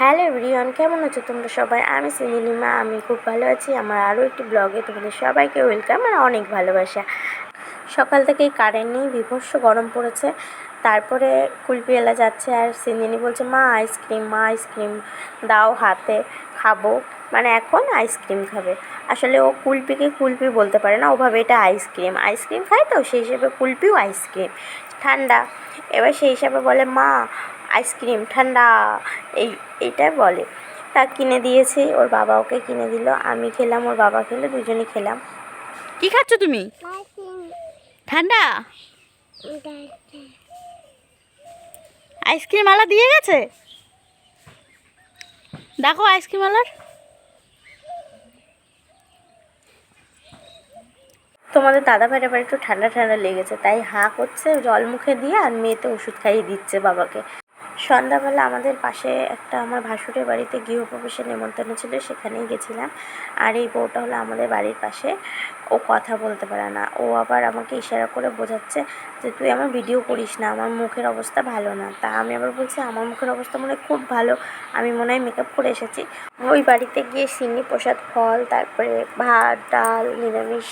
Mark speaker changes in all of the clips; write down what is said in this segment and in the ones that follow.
Speaker 1: Hello everyone, কেমন আছো তোমরা সবাই? আমি সিনিলিমা আমি খুব ভালো আছি। আমার আরও একটি ব্লগে তোমাদের সবাইকে ওয়েলকাম আর অনেক ভালোবাসা। সকাল থেকেই কারেন্ট নেই, বিভৎস গরম পড়েছে। তারপরে কুলপিওয়ালা যাচ্ছে আর সিন্দিনি বলছে, মা, আইসক্রিম মা, আইসক্রিম দাও হাতে, খাব। মানে এখন আইসক্রিম খাবে। আসলে ও কুলপিকে কুলপি বলতে পারে না, ওভাবে এটা আইসক্রিম। আইসক্রিম খায় তো, সেই হিসেবে কুলপিও আইসক্রিম। ঠান্ডা। এবার সেই হিসাবে বলে, মা আইসক্রিম ঠান্ডা এই এইটাই বলে। তা কিনে দিয়েছি ওর বাবা ওকে কিনে দিল আমি খেলাম ওর বাবা খেলো দুজনে খেলাম।
Speaker 2: কি খাচ্ছ তুমি? ঠান্ডা? আইসক্রিম। আলা দিয়ে গেছে? দেখো আইসক্রিম আলার।
Speaker 1: তোমাদের দাদা ভাইয়ের আবার একটু ঠান্ডা ঠান্ডা লেগেছে তাই হাঁ করছে জল মুখে দিয়ে আর মেয়েতে ওষুধ খাইয়ে দিচ্ছে বাবাকে। সন্ধ্যাবেলা আমাদের পাশে একটা আমার ভাসুরের বাড়িতে গৃহপ্রবেশের নেমন্তন্ন ছিল, সেখানেই গেছিলাম। আর এই বউটা হলো আমাদের বাড়ির পাশে। ও কথা বলতে পারে না। ও আবার আমাকে ইশারা করে বোঝাচ্ছে যে, তুই আমার ভিডিও করিস না, আমার মুখের অবস্থা ভালো না। তা আমি আবার বলছি, আমার মুখের অবস্থা মনে হয় খুব ভালো। আমি মনে হয় মেকআপ করে এসেছি। ওই বাড়িতে গিয়ে সিন্নি প্রসাদ, ফল, তারপরে ভাত, ডাল, নিরামিষ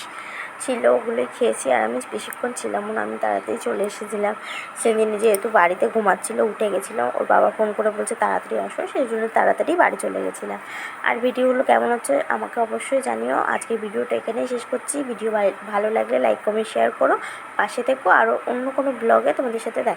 Speaker 1: ছিল, ওগুলোই খেয়েছি আর আমি বেশিক্ষণ ছিলাম না, আমি তাড়াতাড়ি চলে এসেছিলাম। সেদিন যেহেতু বাড়িতে ঘুমাচ্ছিল, উঠে গেছিলাম ওর বাবা ফোন করে বলছে, তাড়াতাড়ি আসো। সেই জন্য তাড়াতাড়ি বাড়ি চলে গেছিলাম। আর ভিডিওগুলো কেমন হচ্ছে আমাকে অবশ্যই জানিও। আজকে ভিডিওটা এখানেই শেষ করছি। ভিডিও ভালো লাগলে লাইক, কমেন্ট, শেয়ার করো। পাশে থেকো। আরও অন্য কোনো ব্লগে তোমাদের সাথে দেখা